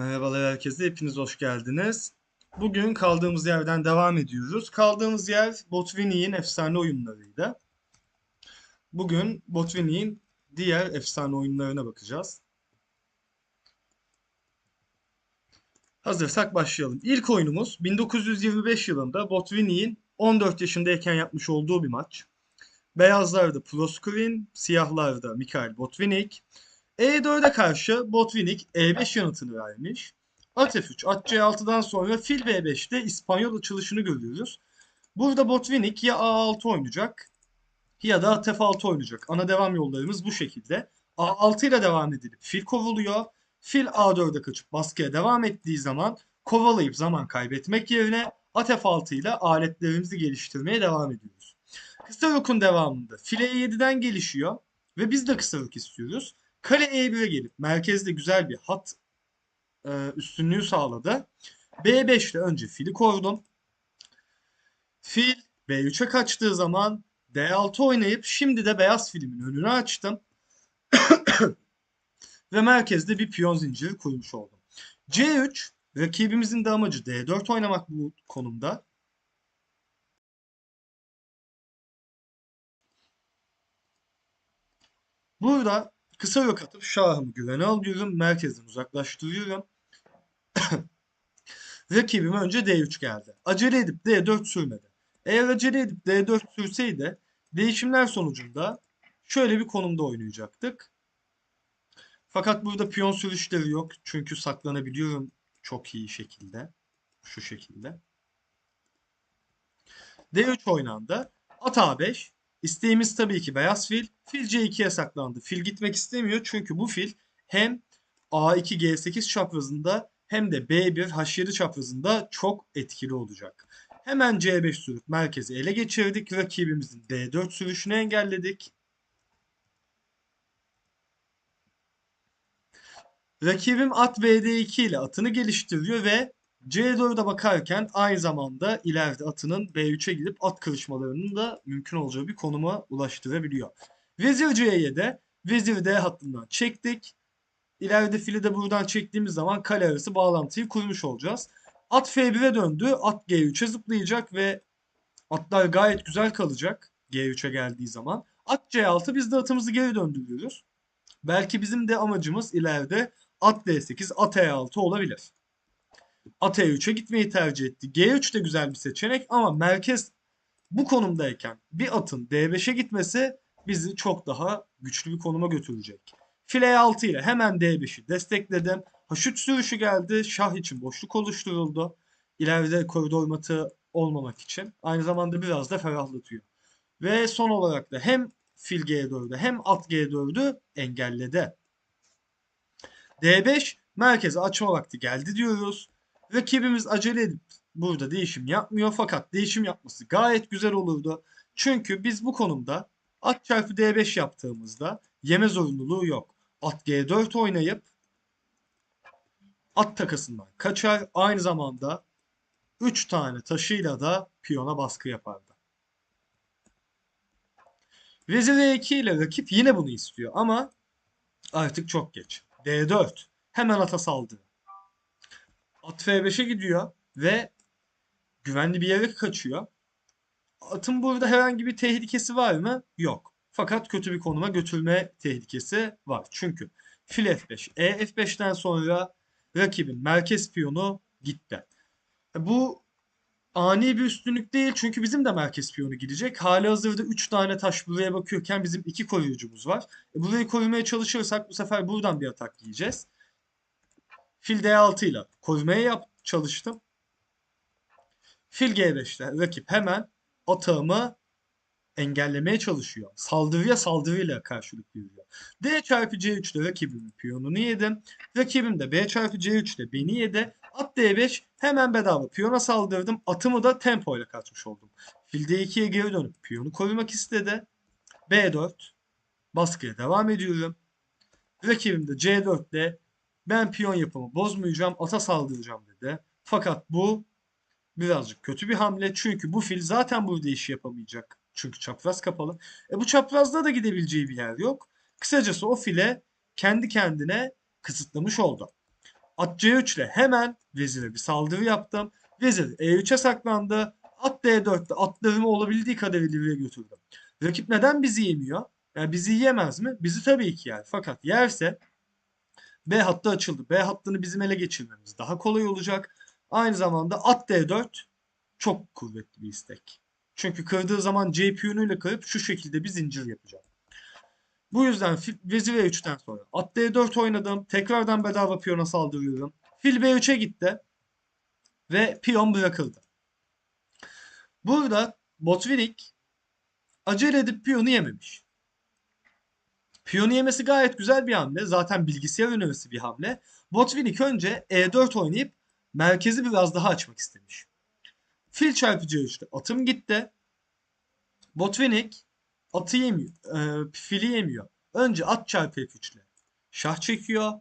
Merhabalar herkese, hepiniz hoş geldiniz. Bugün kaldığımız yerden devam ediyoruz. Kaldığımız yer Botvinnik'in efsane oyunlarıydı. Bugün Botvinnik'in diğer efsane oyunlarına bakacağız. Hazırsak başlayalım. İlk oyunumuz 1925 yılında Botvinnik'in 14 yaşındayken yapmış olduğu bir maç. Beyazlarda Proskourin, siyahlarda Mikhail Botvinnik. E4'e karşı Botvinnik E5 yanıtını vermiş. At F3, at C6'dan sonra fil B5'te İspanyol açılışını görüyoruz. Burada Botvinnik ya A6 oynayacak ya da at F6 oynayacak. Ana devam yollarımız bu şekilde. A6 ile devam edilip fil kovuluyor. Fil A4'e kaçıp baskıya devam ettiği zaman kovalayıp zaman kaybetmek yerine at F6 ile aletlerimizi geliştirmeye devam ediyoruz. Kısa rokun devamında file E7'den gelişiyor ve biz de kısa rok istiyoruz. Kale E1'e gelip merkezde güzel bir hat e, üstünlüğü sağladı. B5 ile önce fili korudum. Fil B3'e kaçtığı zaman D6 oynayıp şimdi de beyaz filimin önünü açtım. Ve merkezde bir piyon zinciri kurmuş oldum. C3 rakibimizin de amacı D4 oynamak bu konumda. Burada kısa yok atıp şahımı güvene alıyorum. Merkezden uzaklaştırıyorum. Rakibim önce D3 geldi. Acele edip D4 sürmedi. Eğer acele edip D4 sürseydi değişimler sonucunda şöyle bir konumda oynayacaktık. Fakat burada piyon sürüşleri yok. Çünkü saklanabiliyorum çok iyi şekilde. Şu şekilde. D3 oynandı. At A5. İsteğimiz tabii ki beyaz fil. Fil C2'ye saklandı. Fil gitmek istemiyor çünkü bu fil hem A2 G8 çaprazında hem de B1 H7 çaprazında çok etkili olacak. Hemen C5 sürüp merkezi ele geçirdik. Rakibimizin D4 sürüşünü engelledik. Rakibim at BD2 ile atını geliştiriyor ve C4'e bakarken aynı zamanda ileride atının B3'e gidip at kırışmalarının da mümkün olacağı bir konuma ulaştırabiliyor. Vezir C7'de vezir D hattından çektik. İleride fili de buradan çektiğimiz zaman kale arası bağlantıyı kurmuş olacağız. At F1'e döndü. At G3'e zıplayacak ve atlar gayet güzel kalacak G3'e geldiği zaman. At C6 biz de atımızı geri döndürüyoruz. Belki bizim de amacımız ileride at D8, at E6 olabilir. At E3'e gitmeyi tercih etti. G3 de güzel bir seçenek ama merkez bu konumdayken bir atın D5'e gitmesi bizi çok daha güçlü bir konuma götürecek. File E6 ile hemen D5'i destekledim. H3 sürüşü geldi. Şah için boşluk oluşturuldu. İleride koridor matı olmamak için. Aynı zamanda biraz da ferahlatıyor. Ve son olarak da hem fil G4'ü hem at G4'ü engelledi. D5 merkeze açma vakti geldi diyoruz. Rakibimiz acele edip burada değişim yapmıyor fakat değişim yapması gayet güzel olurdu. Çünkü biz bu konumda at çarpı D5 yaptığımızda yeme zorunluluğu yok. At G4 oynayıp at takasından kaçar. Aynı zamanda 3 tane taşıyla da piyona baskı yapardı. Vezir E2 ile rakip yine bunu istiyor ama artık çok geç. D4 hemen ata saldırı. At F5'e gidiyor ve güvenli bir yere kaçıyor. Atın burada herhangi bir tehlikesi var mı? Yok. Fakat kötü bir konuma götürme tehlikesi var. Çünkü fil F5, E F5'ten sonra rakibin merkez piyonu gitti. Bu ani bir üstünlük değil çünkü bizim de merkez piyonu gidecek. Hali hazırda 3 tane taş buraya bakıyorken bizim 2 koruyucumuz var. E burayı korumaya çalışırsak bu sefer buradan bir atak yiyeceğiz. Fil D6 ile korumaya yap çalıştım. Fil G5'te rakip hemen atağımı engellemeye çalışıyor. Saldırıya saldırıyla karşılık veriyor. D çarpı C3'te rakibimin piyonunu yedim. Rakibim de B çarpı C3'te beni yedi. At D5 hemen bedava piyona saldırdım. Atımı da tempo ile kaçmış oldum. Fil D2'ye geri dönüp piyonu korumak istedi. B4 baskıya devam ediyorum. Rakibim de C4'te ben piyon yapımı bozmayacağım, ata saldıracağım dedi. Fakat bu birazcık kötü bir hamle. Çünkü bu fil zaten burada iş yapamayacak. Çünkü çapraz kapalı. E bu çaprazda da gidebileceği bir yer yok. Kısacası o file kendi kendine kısıtlamış oldu. At C3 ile hemen vezire bir saldırı yaptım. Vezir E3'e saklandı. At D4'te atlarımı olabildiği kadar ileriye götürdüm. Rakip neden bizi yemiyor? Yani bizi yiyemez mi? Bizi tabii ki yer. Fakat yerse B hattı açıldı. B hattını bizim ele geçirmemiz daha kolay olacak. Aynı zamanda at D4 çok kuvvetli bir istek. Çünkü kırdığı zaman C piyonuyla kırıp şu şekilde bir zincir yapacak. Bu yüzden vezir E3'ten sonra at D4 oynadım. Tekrardan bedava piyona saldırıyorum. Fil B3'e gitti. Ve piyon bırakıldı. Burada Botvinnik acele edip piyonu yememiş. Piyonu yemesi gayet güzel bir hamle. Zaten bilgisayar önerisi bir hamle. Botvinnik önce E4 oynayıp merkezi biraz daha açmak istemiş. Fil çarpı C3'te atım gitti. Botvinnik atı yemiyor. E, fili yemiyor. Önce at çarpı F3 ile şah çekiyor.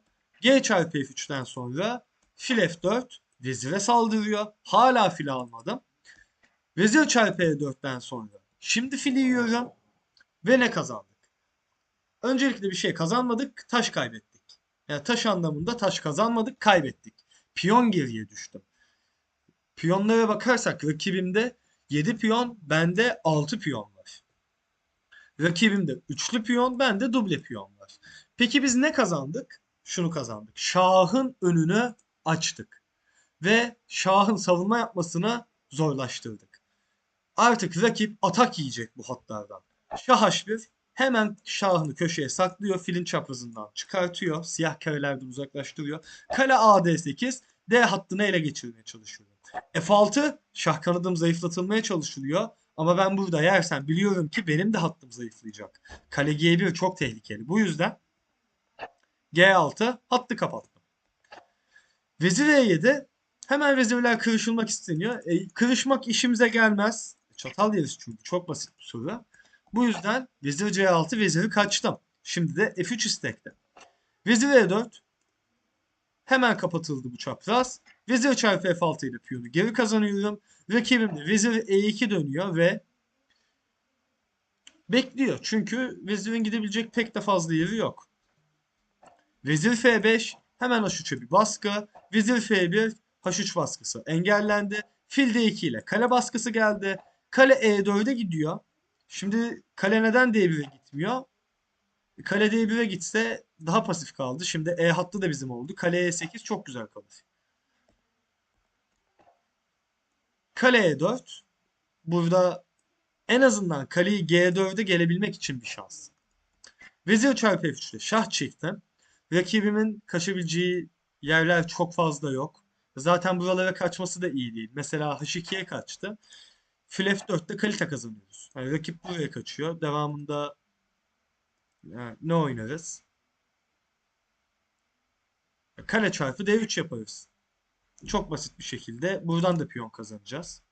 G çarpı F3'ten sonra fil F4 vezire saldırıyor. Hala fili almadım. Vezir çarpı E4'ten sonra şimdi fili yiyorum ve ne kazandık? Öncelikle bir şey kazanmadık, taş kaybettik. Yani taş anlamında taş kazanmadık, kaybettik. Piyon geriye düştüm. Piyonlara bakarsak rakibimde 7 piyon, bende 6 piyon var. Rakibimde üçlü piyon, bende duble piyon var. Peki biz ne kazandık? Şunu kazandık. Şahın önünü açtık. Ve şahın savunma yapmasını zorlaştırdık. Artık rakip atak yiyecek bu hatlardan. Şah H1 hemen şahını köşeye saklıyor. Filin çaprazından çıkartıyor. Siyah karelerden uzaklaştırıyor. Kale A D8 D hattını ele geçirmeye çalışıyor. F6 şah kanadım zayıflatılmaya çalışılıyor. Ama ben burada yersem biliyorum ki benim de hattım zayıflayacak. Kale G1 çok tehlikeli. Bu yüzden G6 hattı kapattım. Vezir E7 hemen vezirler kırışılmak isteniyor. E, kırışmak işimize gelmez. Çatal yeriz çünkü çok basit bir soru. Bu yüzden vezir C6 veziri kaçtım. Şimdi de F3 istekte. Vezir E4 hemen kapatıldı bu çapraz. Vezir çarpı F6 ile piyonu geri kazanıyorum. Rakibim de vezir E2 dönüyor ve bekliyor. Çünkü vezirin gidebilecek pek de fazla yeri yok. Vezir F5 hemen H3'e bir baskı. Vezir F1 H3 baskısı engellendi. Fil D2 ile kale baskısı geldi. Kale E4'e gidiyor. Şimdi kale neden D1'e gitmiyor? Kale D1'e gitse daha pasif kaldı. Şimdi E hattı da bizim oldu. Kale E8 çok güzel kalır. Kale E4 burada en azından kaleyi G4'e gelebilmek için bir şans. Vezir çarpı F3 ile şah çektim. Rakibimin kaçabileceği yerler çok fazla yok. Zaten buralara kaçması da iyi değil. Mesela H2'ye kaçtı. Fil F4'te kalite kazanıyoruz. Yani rakip buraya kaçıyor. Devamında yani ne oynarız? Kale çarpı D3 yaparız. Çok basit bir şekilde buradan da piyon kazanacağız.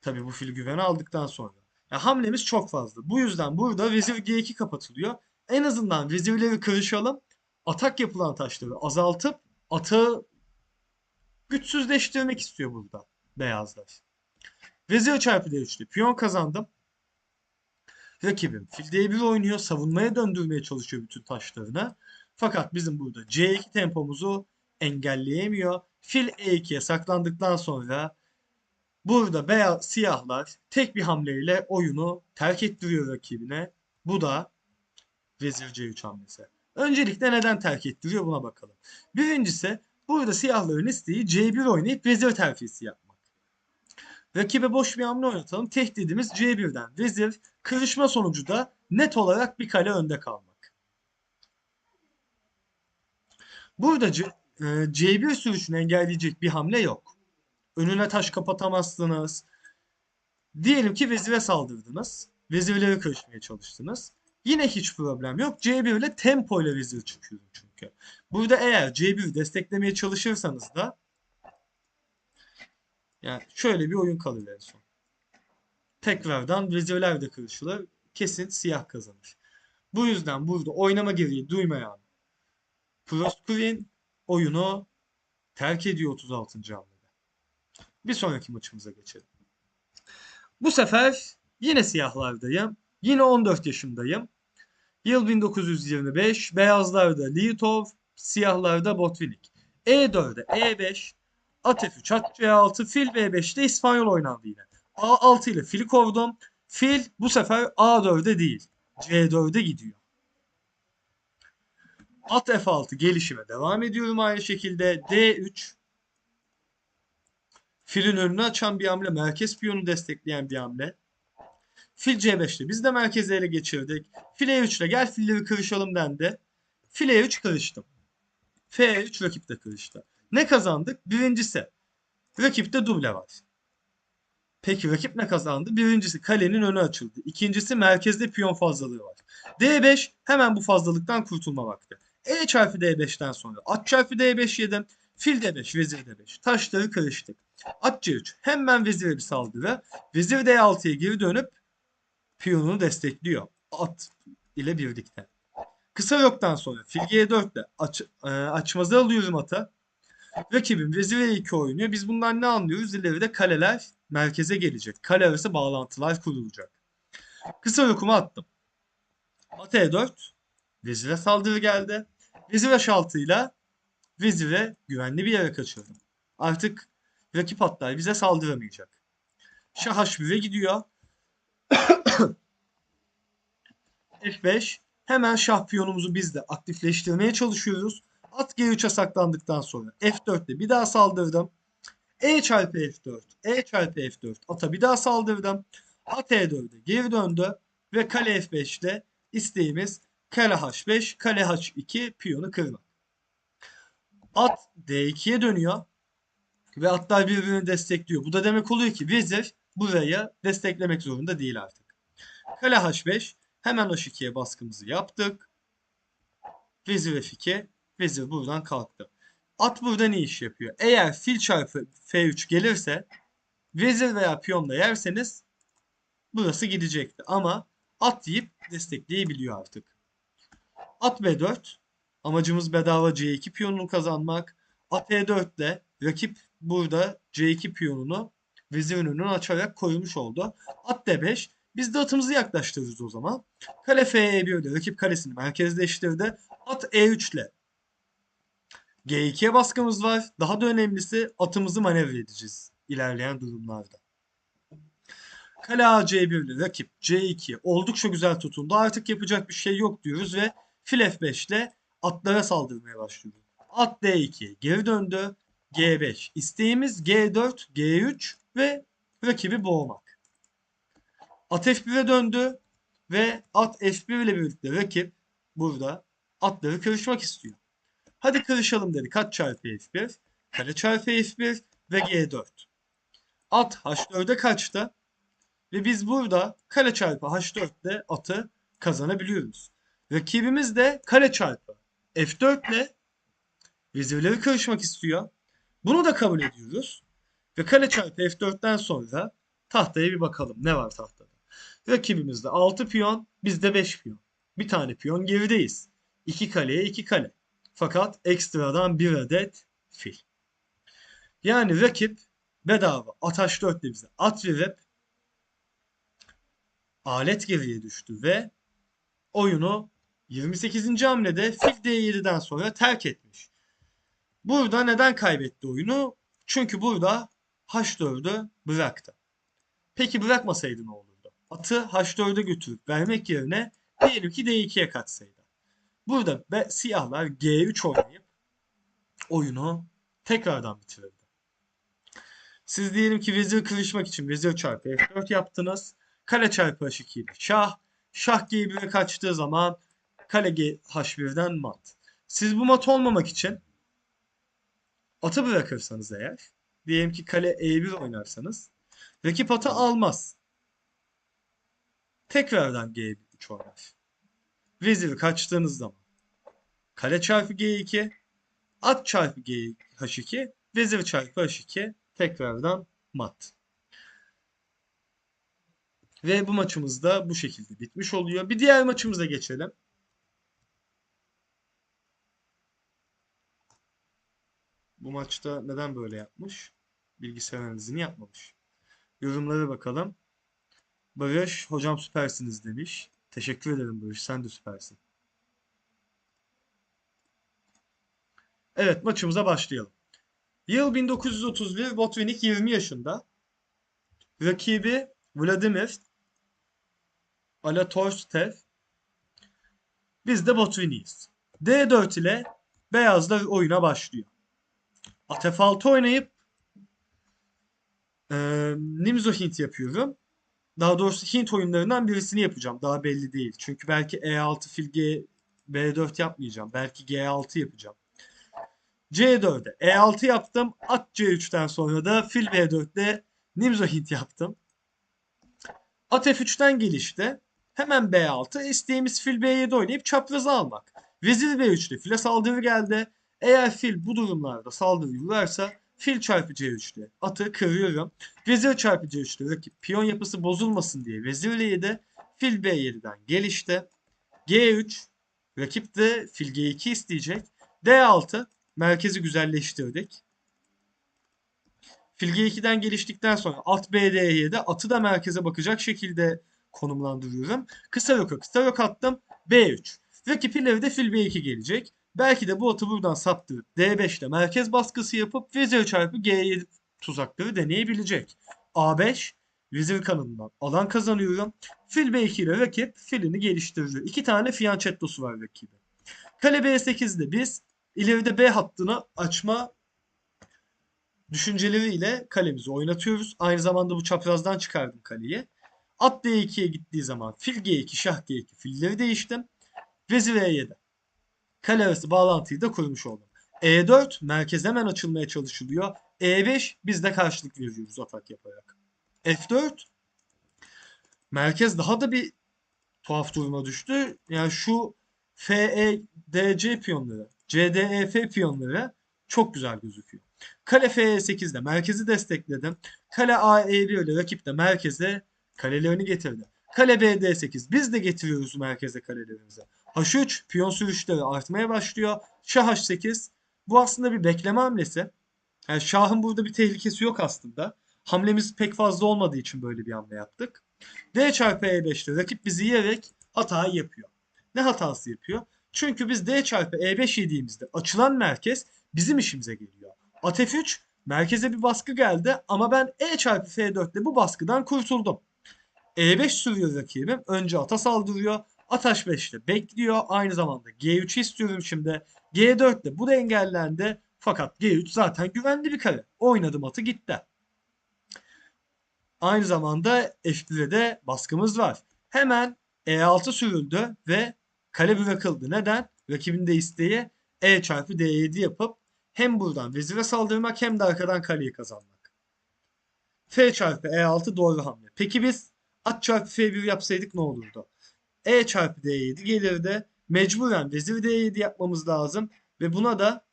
Tabii bu fil güveni aldıktan sonra. Ya hamlemiz çok fazla. Bu yüzden burada vezir G2 kapatılıyor. En azından vezirleri kırışalım. Atak yapılan taşları azaltıp atağı güçsüzleştirmek istiyor burada beyazlar. Vezir çarpı D3'te piyon kazandım. Rakibim fil D1 oynuyor. Savunmaya döndürmeye çalışıyor bütün taşlarını. Fakat bizim burada C2 tempomuzu engelleyemiyor. Fil E2'ye saklandıktan sonra burada beyaz siyahlar tek bir hamleyle oyunu terk ettiriyor rakibine. Bu da vezir C3 hamlesi. Öncelikle neden terk ettiriyor buna bakalım. Birincisi burada siyahların isteği C1 oynayıp vezir terfisi yapmak. Rakibe boş bir hamle oynatalım. Tehdidimiz C1'den vezir. Kırışma sonucu da net olarak bir kale önde kalmak. Burada C, e, C1 sürüşünü engelleyecek bir hamle yok. Önüne taş kapatamazsınız. Diyelim ki vezire saldırdınız. Vezirleri kırışmaya çalıştınız. Yine hiç problem yok. C1 ile tempo ile vezir çıkıyorum çünkü. Burada eğer C1 desteklemeye çalışırsanız da yani şöyle bir oyun kalır en son. Tekrardan vezirler de kırışılır. Kesin siyah kazanır. Bu yüzden burada oynama gereği duymayan Proskurian oyunu terk ediyor 36. hamlede. Bir sonraki maçımıza geçelim. Bu sefer yine siyahlardayım. Yine 14 yaşındayım. Yıl 1925. Beyazlarda Liutov, Siyahlarda Botvinnik. E4'e E5, at F3, at C6, fil B5'te İspanyol oynandı yine. A6 ile fili kovdum. Fil bu sefer A4'e değil C4'e gidiyor. At F6 gelişime devam ediyorum aynı şekilde. D3 filin önünü açan bir hamle. Merkez piyonu destekleyen bir hamle. Fil C5'te biz de merkezi ele geçirdik. Fil E3 ile gel filleri kırışalım dendi. Fil E3 kırıştım. F3 rakip de kırıştı. Ne kazandık? Birincisi rakipte duble var. Peki rakip ne kazandı? Birincisi kalenin önü açıldı. İkincisi merkezde piyon fazlalığı var. D5 hemen bu fazlalıktan kurtulma vakti. E çarpı D5'ten sonra at çarpı D5 yedim. Fil D5, vezir D5. Taşları karıştık. At C3. Hemen vezire bir saldırı. Vezir D6'ya geri dönüp piyonunu destekliyor. At ile birlikte. Kısa yoktan sonra fil G4 ile aç, e, açmazı alıyorum ata. Rakibim vezir E2 oynuyor. Biz bundan ne anlıyoruz? İleride kaleler merkeze gelecek. Kale arası bağlantılar kurulacak. Kısa yokumu attım. At E4. Vezire saldırı geldi. Vezir H6 ile vezire güvenli bir yere kaçırdım. Artık rakip atlar bize saldıramayacak. Şah H1'e gidiyor. F5 hemen şah piyonumuzu biz de aktifleştirmeye çalışıyoruz. At G3'e saklandıktan sonra F4'te bir daha saldırdım. E çarpı F4, E çarpı F4 ata bir daha saldırdım. At E4'e geri döndü ve kale F5'te isteğimiz kale H5, kale H2 piyonu kırmak. At D2'ye dönüyor ve atlar birbirini destekliyor. Bu da demek oluyor ki vezir burayı desteklemek zorunda değil artık. Kale H5 hemen H2'ye baskımızı yaptık. Vezir F2 vezir buradan kalktı. At burada ne iş yapıyor? Eğer fil çarpı F3 gelirse vezir veya piyonla yerseniz burası gidecekti. Ama at yiyip destekleyebiliyor artık. At B4 amacımız bedava C2 piyonunu kazanmak. At E4 ile rakip burada C2 piyonunu vezirin önünü açarak koymuş oldu. At D5 biz de atımızı yaklaştırırız o zaman. Kale F1 ile rakip kalesini merkezleştirdi. At E3 ile G2'ye baskımız var. Daha da önemlisi atımızı manevra edeceğiz ilerleyen durumlarda. Kale A C1 ile rakip C2 oldukça güzel tutundu. Artık yapacak bir şey yok diyoruz ve fil F5 ile atlara saldırmaya başlıyoruz. At D2 geri döndü. G5 isteğimiz G4, G3 ve rakibi boğmak. At F1'e döndü ve at F1 ile birlikte rakip burada atları kırışmak istiyor. Hadi kırışalım dedik. At çarpı F1, kare çarpı F1 ve G4. At H4'e kaçtı. Ve biz burada kare çarpı H4'te atı kazanabiliyoruz. Rakibimiz de kare çarpı F4 ile vezirleri karışmak istiyor. Bunu da kabul ediyoruz. Ve kare çarpı F4'ten sonra tahtaya bir bakalım. Ne var tahtada? Rakibimizde 6 piyon, bizde 5 piyon. Bir tane piyon gerideyiz. 2 kaleye 2 kale. Fakat ekstradan bir adet fil. Yani rakip bedava at H4 ile bize at verip alet geriye düştü ve oyunu 28. hamlede fil D7'den sonra terk etmiş. Burada neden kaybetti oyunu? Çünkü burada H4'ü bıraktı. Peki bırakmasaydı ne olurdu? Atı H4'e götürüp vermek yerine diyelim ki D2'ye kaçsaydı. Burada be, siyahlar G3 oynayıp oyunu tekrardan bitirirdi. Siz diyelim ki vezir kırışmak için vezir çarpı F4 yaptınız. Kale çarpı H2 ile şah. Şah G1'e kaçtığı zaman kale G H1'den mat. Siz bu mat olmamak için atı bırakırsanız eğer diyelim ki kale E1 oynarsanız rakip atı almaz. Tekrardan G3 oynar. Veziri kaçtığınız zaman kale çarpı G2 at çarpı G H2 vezir çarpı H2 tekrardan mat. Ve bu maçımız da bu şekilde bitmiş oluyor. Bir diğer maçımıza geçelim. Bu maçta neden böyle yapmış? Bilgisayar analizini yapmamış. Yorumlara bakalım. Barış, hocam süpersiniz demiş. Teşekkür ederim Barış, sen de süpersin. Evet maçımıza başlayalım. Yıl 1931 Botvinnik 20 yaşında. Rakibi Vladimir Alatorstev. Biz de Botvinnik'iz. D4 ile beyazlar oyuna başlıyor. At F6 oynayıp eee Nimzo Hint yapıyorum. Daha doğrusu Hint oyunlarından birisini yapacağım. Daha belli değil. Çünkü belki E6 fil G B4 yapmayacağım. Belki G6 yapacağım. C4'e E6 yaptım. At C3'ten sonra da fil B4'te Nimzo Hint yaptım. At F3'ten gelişti. Hemen B6. İsteğimiz fil B7 oynayıp çaprazı almak. Vezir B3'te file saldırı geldi. Eğer fil bu durumlarda saldırı yürürse fil çarpı C3'te atı kırıyorum. Vezir çarpı C3'te rakip piyon yapısı bozulmasın diye vezir L7 fil B7'den gelişti. G3 rakip de fil G2 isteyecek. D6 merkezi güzelleştirdik. Fil G2'den geliştikten sonra at BD7 atı da merkeze bakacak şekilde konumlandırıyorum. Kısa roka kısa rok attım. B3. Rakip ileride fil B2 gelecek. Belki de bu atı buradan saptırıp D5'te merkez baskısı yapıp vezir çarpı G7 tuzakları deneyebilecek. A5 vezir kanalından alan kazanıyorum. Fil B2 ile rakip filini geliştiriyor. İki tane fianchettosu var rakibi. Kale B8'de biz ileride B hattını açma düşünceleriyle kalemizi oynatıyoruz. Aynı zamanda bu çaprazdan çıkardım kaleyi. At D2'ye gittiği zaman fil G2, şah G2 filleri değiştim. Vezir E7. Kale arası bağlantıyı da kurmuş oldum. E4 merkez hemen açılmaya çalışılıyor. E5 biz de karşılık veriyoruz atak yaparak. F4 merkez daha da bir tuhaf duruma düştü. Yani şu FE, DC piyonları, CDEF piyonları çok güzel gözüküyor. Kale FE8'de merkezi destekledim. Kale AE1 ile rakip de merkeze kalelerini getirdi. Kale BD8 biz de getiriyoruz merkeze kalelerimizi. H3 piyon sürüşleri artmaya başlıyor. Şah H8 bu aslında bir bekleme hamlesi. Yani şahın burada bir tehlikesi yok aslında. Hamlemiz pek fazla olmadığı için böyle bir hamle yaptık. D çarpı E5'te rakip bizi yiyerek hatayı yapıyor. Ne hatası yapıyor? Çünkü biz D çarpı E5 yediğimizde açılan merkez bizim işimize geliyor. At F3 merkeze bir baskı geldi ama ben E çarpı F4'te bu baskıdan kurtuldum. E5 sürüyor rakibim. Önce ata saldırıyor. At H5'te bekliyor. Aynı zamanda G3 istiyorum şimdi. G4'te bu da engellendi. Fakat G3 zaten güvenli bir kare. Oynadım atı gitti. Aynı zamanda F1'e de baskımız var. Hemen E6 sürüldü ve kale bırakıldı. Neden? Rakibin de isteği E çarpı D7 yapıp hem buradan vezire saldırmak hem de arkadan kaleyi kazanmak. F çarpı E6 doğru hamle. Peki biz at çarpı F1 yapsaydık ne olurdu? E çarpı D7 gelirdi. Mecburen vezir D7 yapmamız lazım. Ve buna da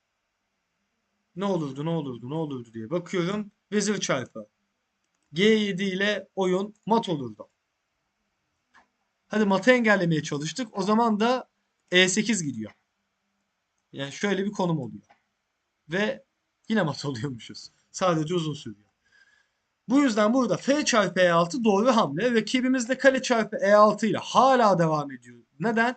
ne olurdu ne olurdu ne olurdu diye bakıyorum. Vezir çarpı G7 ile oyun mat olurdu. Hadi matı engellemeye çalıştık. O zaman da E8 gidiyor. Yani şöyle bir konum oluyor. Ve yine mat oluyormuşuz. Sadece uzun sürüyor. Bu yüzden burada F çarpı E6 doğru hamle. Rakibimiz de kale çarpı E6 ile hala devam ediyor. Neden?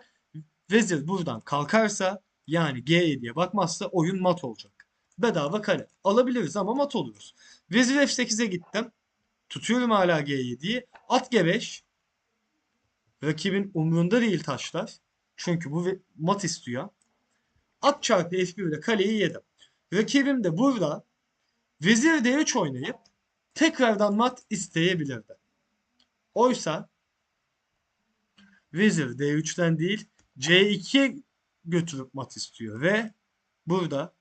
Vezir buradan kalkarsa yani G7'ye bakmazsa oyun mat olacak. Bedava kale. Alabiliriz ama mat oluruz. Vezir F8'e gittim. Tutuyorum hala G7'yi. At G5. Rakibin umrunda değil taşlar. Çünkü bu mat istiyor. At çarpı F1 ile kaleyi yedim. Rakibim de burada Vezir D3 oynayıp tekrardan mat isteyebilirdi. Oysa Vezir D3'ten değil C2'ye götürüp mat istiyor ve burada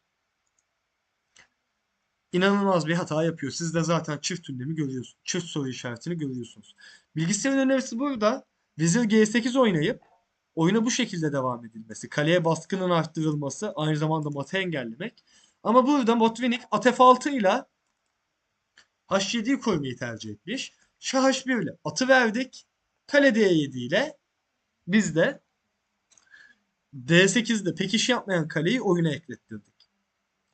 inanılmaz bir hata yapıyor. Siz de zaten çift ünlemi görüyorsunuz. Çift soru işaretini görüyorsunuz. Bilgisayarın önerisi burada. Vezir G8 oynayıp oyuna bu şekilde devam edilmesi. Kaleye baskının arttırılması. Aynı zamanda matı engellemek. Ama burada Botvinnik at F6 ile H7'yi koymayı tercih etmiş. Şah H1 ile atı verdik. Kale D7 ile biz de D8'de pek iş yapmayan kaleyi oyuna eklettirdik.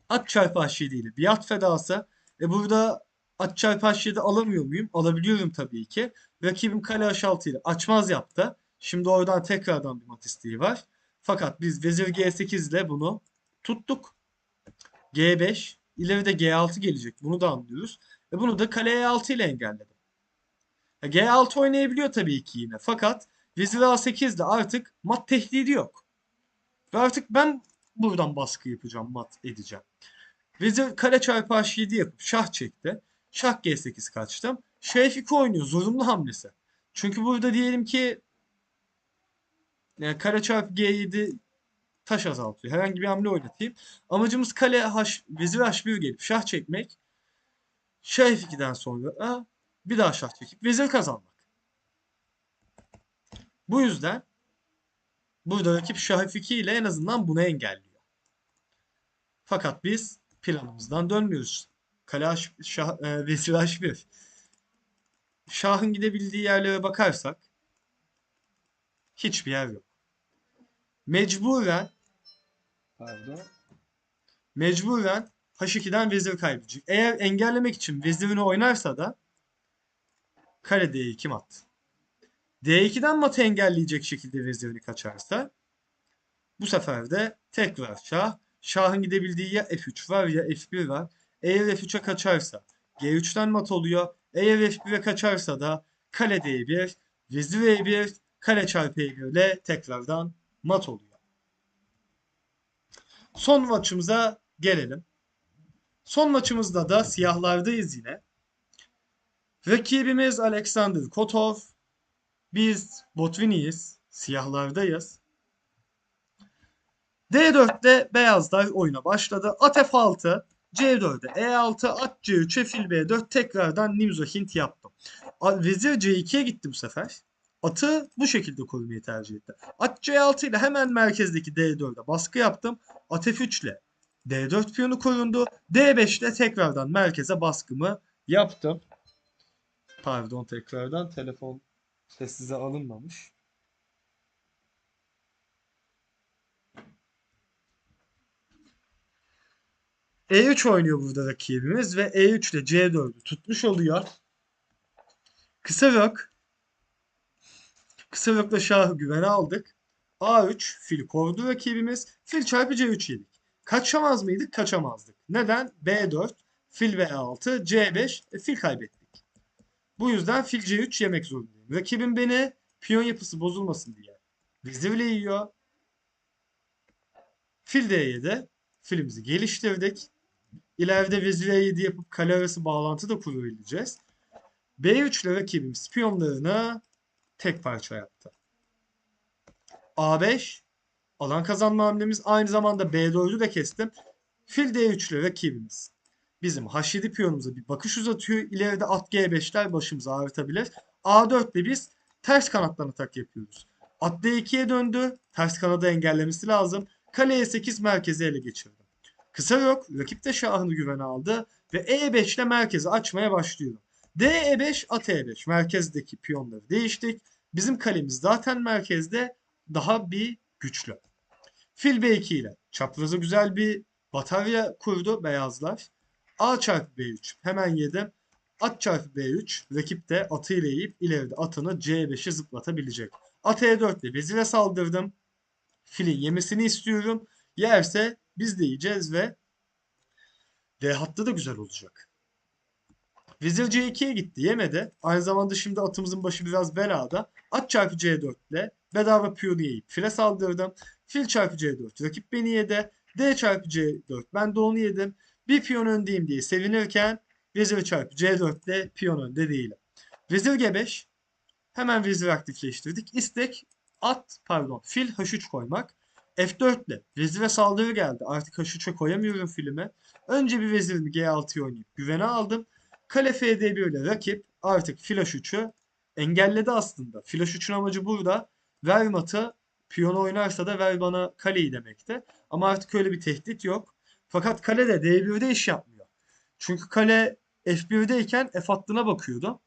At çarpı H7 ile bir at fedası. E burada at çarpı H7 alamıyor muyum? Alabiliyorum tabii ki. Rakibim kale H6 ile açmaz yaptı. Şimdi oradan tekrardan bir mat isteği var. Fakat biz vezir G8 ile bunu tuttuk. G5. İleride G6 gelecek. Bunu da anlıyoruz. Ve bunu da kale E6 ile engelledim. Ya G6 oynayabiliyor tabii ki yine. Fakat Vezir A8'de artık mat tehdidi yok. Ve artık ben buradan baskı yapacağım, mat edeceğim. Vezir kale çarpı H7 yapıp şah çekti. Şah G8 kaçtım. Şah F2 oynuyor. Zorunlu hamlesi. Çünkü burada diyelim ki yani kare çarpı G7 taş azaltıyor. Herhangi bir hamle oynatayım. Amacımız kale H, vezir H1 gelip şah çekmek. Şah F2'den sonra bir daha şah çekip vezir kazanmak. Bu yüzden burada rakip şah F2 ile en azından bunu engelliyor. Fakat biz planımızdan dönmüyoruz. Kale H, şah, e, vezir H1. Şahın gidebildiği yerlere bakarsak hiçbir yer yok. Mecburen pardon mecburen H2'den vezir kaybedecek. Eğer engellemek için vezirini oynarsa da kare D2 mat. D2'den matı engelleyecek şekilde vezirini kaçarsa bu sefer de tekrar şah. Şahın gidebildiği ya F3 var ya F1 var. Eğer F3'e kaçarsa G3'ten mat oluyor. Eğer F1'e kaçarsa da kale D1, vezir E1, kare çarpı E1 ile tekrardan mat oluyor. Son maçımıza gelelim. Son maçımızda da siyahlardayız yine. Rakibimiz Alexander Kotov. Biz Botvini'yiz. Siyahlardayız. D4'te beyazlar oyuna başladı. At F6, C4'e E6, at C3'e fil B4 tekrardan Nimzo Hint yaptım. Vezir C2'ye gitti bu sefer. Atı bu şekilde korumayı tercih etti. At C6 ile hemen merkezdeki D4'e baskı yaptım. At F3 ile D4 piyonu korundu. D5 ile tekrardan merkeze baskımı yaptım. Pardon tekrardan telefon sessize alınmamış. E3 oynuyor burada rakibimiz ve E3 ile C4'ü tutmuş oluyor. Kısa rok. Kısa rokla şahı güvene aldık. A3 fil kovdu rakibimiz. Fil çarpı C3 yedik. Kaçamaz mıydık? Kaçamazdık. Neden? B4, fil V6, C5, e, fil kaybettik. Bu yüzden fil C3 yemek zorundayım. Rakibim beni piyon yapısı bozulmasın diye vezirle yiyor. Fil D7. Filimizi geliştirdik. İleride vezir E7 yapıp kale arası bağlantı da kurabileceğiz. B3 ile rakibimiz piyonlarını tek parça yaptı. A5 alan kazanma hamlemiz. Aynı zamanda B4'ü de kestim. Fil D3 ile rakibimiz bizim H7 piyonumuza bir bakış uzatıyor. İleride at G5'ler başımızı ağrıtabilir. A4 ile biz ters kanattan atak yapıyoruz. At D2'ye döndü. Ters kanadı engellemesi lazım. Kale E8 merkezi ele geçirdim. Kısa yok. Rakip de şahını güvene aldı. Ve E5 ile merkezi açmaya başlıyor. D-E5, at E5. Merkezdeki piyonları değiştik. Bizim kalemiz zaten merkezde daha bir güçlü. Fil B2 ile çaprazı güzel bir batarya kurdu beyazlar. A çarpı B3 hemen yedim. At çarpı B3 rakip de atıyla yiyip ileride atını C5'e zıplatabilecek. At E4 ile vezire saldırdım. Filin yemesini istiyorum. Yerse biz de yiyeceğiz ve D hattı da güzel olacak. Vezir C2'ye gitti yemedi. Aynı zamanda şimdi atımızın başı biraz belada. At çarpı C4 ile bedava yiyip file saldırdım. Fil çarpı C4 rakip beni yedi. D çarpı C4 ben de onu yedim. Bir piyon öndeyim diye sevinirken vezir çarpı C4 ile piyon önde değilim. Vezir G5 hemen vezir aktifleştirdik. İstek at pardon fil H3 koymak. F4 ile vezire saldırı geldi. Artık H3'e koyamıyorum filime. Önce bir vezirimi G6'ya oynayıp güvene aldım. Kale FD1 ile rakip artık flash 3'ü engelledi aslında. Flash 3'ün amacı burada ver matı piyon oynarsa da ver bana kaleyi demekti. Ama artık öyle bir tehdit yok. Fakat kale de D1'de iş yapmıyor. Çünkü kale F1'deyken F hattına bakıyordu.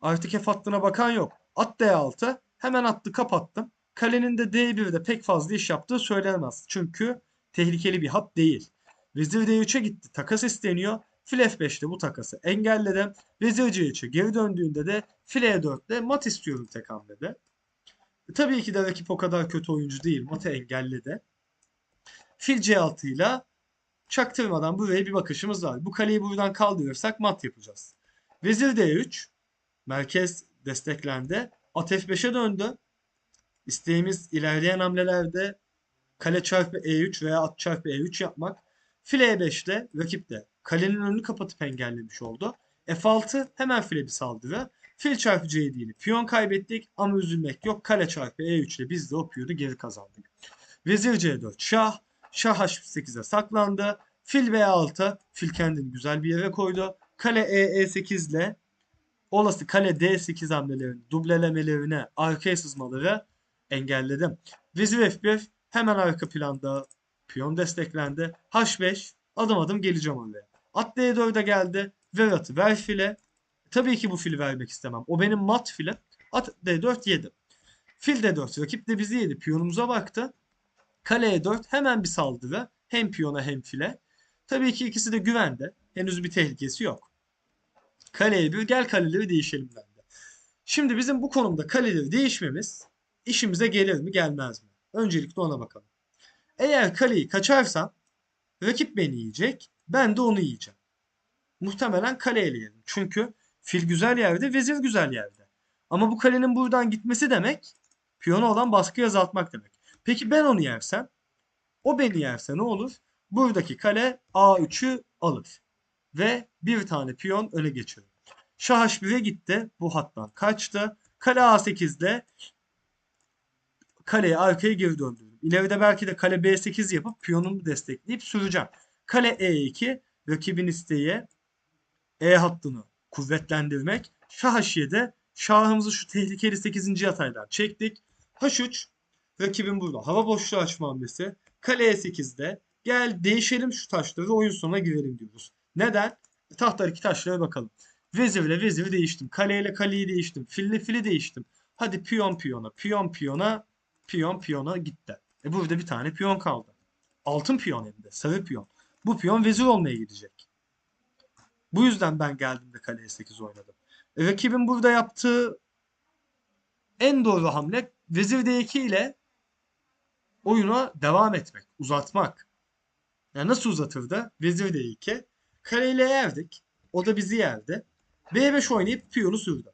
Artık F hattına bakan yok. At D6 hemen attı kapattım. Kalenin de D1'de pek fazla iş yaptığı söylenemez. Çünkü tehlikeli bir hat değil. Vezir D3'e gitti. Takas isteniyor. Fil F5'te bu takası engelledim. Vezir C3'e geri döndüğünde de fil E4'te mat istiyorum tek hamlede. Tabii ki de rakip o kadar kötü oyuncu değil. Matı engelledi. Fil C6 ile çaktırmadan buraya bir bakışımız var. Bu kaleyi buradan kaldırırsak mat yapacağız. Vezir D3. Merkez desteklendi. At F5'e döndü. İsteğimiz ilerleyen hamlelerde kale çarpı E3 veya at çarpı E3 yapmak. File E5'te rakip de kalenin önünü kapatıp engellemiş oldu. F6 hemen file bir saldırı. Fil çarpı C7 ile piyon kaybettik ama üzülmek yok. Kale çarpı E3 ile biz de o piyonu geri kazandık. Vezir C4 şah. Şah H8'e saklandı. Fil B6. Fil kendini güzel bir yere koydu. Kale E, E8 ile olası kale D8 hamlelerini, dublelemelerini, arkaya sızmaları engelledim. Vezir F1 hemen arka planda piyon desteklendi. H5 adım adım geleceğim oraya. At D4'e geldi. Ver atı ver file. Tabii ki bu fili vermek istemem. O benim mat file. At D4 yedi. Fil D4 rakip de bizi yedi. Piyonumuza baktı. Kale E4 hemen bir saldırı. Hem piyona hem file. Tabii ki ikisi de güvende. Henüz bir tehlikesi yok. Kale E1 gel kaleleri değişelim dendi. Şimdi bizim bu konumda kaleleri değişmemiz işimize gelir mi gelmez mi? Öncelikle ona bakalım. Eğer kaleyi kaçarsam rakip beni yiyecek. Ben de onu yiyeceğim. Muhtemelen kaleyle yerim. Çünkü fil güzel yerde, vezir güzel yerde. Ama bu kalenin buradan gitmesi demek piyona olan baskıyı azaltmak demek. Peki ben onu yersem? O beni yerse ne olur? Buradaki kale A3'ü alır. Ve bir tane piyon öne geçirir. Şah H1'e gitti. Bu hattan kaçtı. Kale A8 ile kaleyi arkaya geri döndürdüm. İleride belki de kale B8 yapıp piyonumu destekleyip süreceğim. Kale E2 rakibin isteği E hattını kuvvetlendirmek. Şah H7 şahımızı şu tehlikeli 8. yataydan çektik. H3 rakibin burada hava boşluğu açma hamlesi. Kale E8'de gel değişelim şu taşları oyun sonuna girelim diyoruz. Neden? Tahtlar iki taşlara bakalım. Vezirle veziri değiştim. Kaleyle kaleyi değiştim. Fille fili değiştim. Hadi piyon piyona, piyon piyona, piyon piyona gitti. E burada bir tane piyon kaldı. Altın piyon hem de. Sarı piyon. Bu piyon vezir olmaya gidecek. Bu yüzden ben geldim de kaleye 8 oynadım. E, rakibin burada yaptığı en doğru hamle vezir D2 ile oyuna devam etmek, uzatmak. Yani nasıl uzatırdı? Vezir D2. Kareyle yerdik. O da bizi yerdi. B5 oynayıp piyonu sürdü.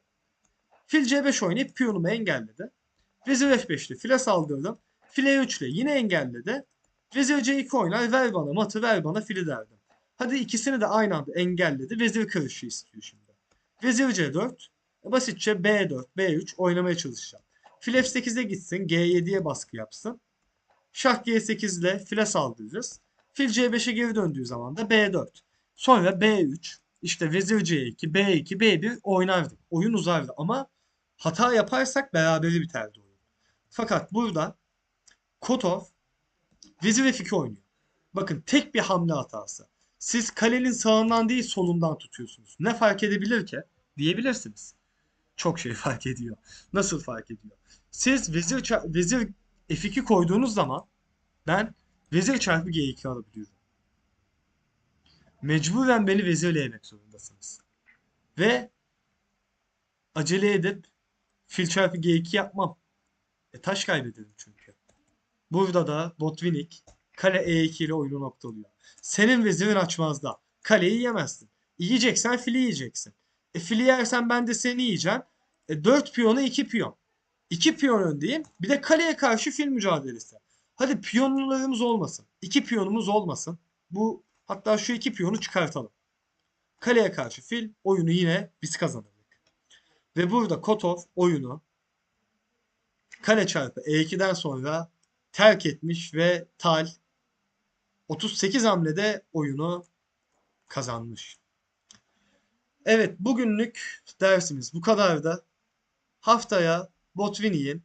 Fil C5 oynayıp piyonumu engelledi. Vezir F5'te file saldırdım. File 3 ile yine engelledi. Vezir C2 oynar ver bana matı ver bana fili derdim. Hadi ikisini de aynı anda engelledi. Vezir karışı istiyor şimdi. Vezir C4. Basitçe B4, B3 oynamaya çalışacağım. Fil F8'e gitsin. G7'ye baskı yapsın. Şah G8 ile file saldırırız. Fil C5'e geri döndüğü zaman da B4. Sonra B3. işte vezir C2, B2, B1 oynardık. Oyun uzardı ama hata yaparsak beraberi biterdi oyun. Fakat burada Kotov vezir F2 oynuyor. Bakın tek bir hamle hatası. Siz kalenin sağından değil solundan tutuyorsunuz. Ne fark edebilir ki? Diyebilirsiniz. Çok şey fark ediyor. Nasıl fark ediyor? Siz vezir, vezir F2 koyduğunuz zaman ben vezir çarpı G2 alabiliyorum. Mecburen beni vezirle yemek zorundasınız. Ve acele edip fil çarpı G2 yapmam. E taş kaybederim çünkü. Burada da Botvinnik kale E2 ile oyunu noktalıyor. Senin vezirin açmazda. Kaleyi yemezsin. Yiyeceksen fili yiyeceksin. E fili yersen ben de seni yiyeceğim. E 4 piyona 2 piyon. 2 piyon öndeyim. Bir de kaleye karşı fil mücadelesi. Hadi piyonlarımız olmasın. 2 piyonumuz olmasın. Bu hatta şu iki piyonu çıkartalım. Kaleye karşı fil oyunu yine biz kazanırdık. Ve burada Kotov oyunu kale çarpı E2'den sonra terk etmiş ve Tal 38 hamlede oyunu kazanmış. Evet bugünlük dersimiz bu kadardı. Haftaya Botvinnik'in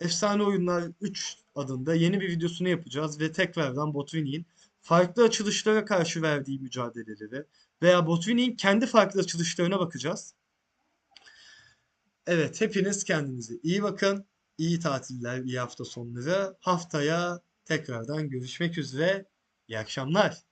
Efsane Oyunlar 3 adında yeni bir videosunu yapacağız ve tekrardan Botvinnik'in farklı açılışlara karşı verdiği mücadeleleri veya Botvinnik'in kendi farklı açılışlarına bakacağız. Evet hepiniz kendinize iyi bakın. İyi tatiller, iyi hafta sonları. Haftaya tekrardan görüşmek üzere. İyi akşamlar.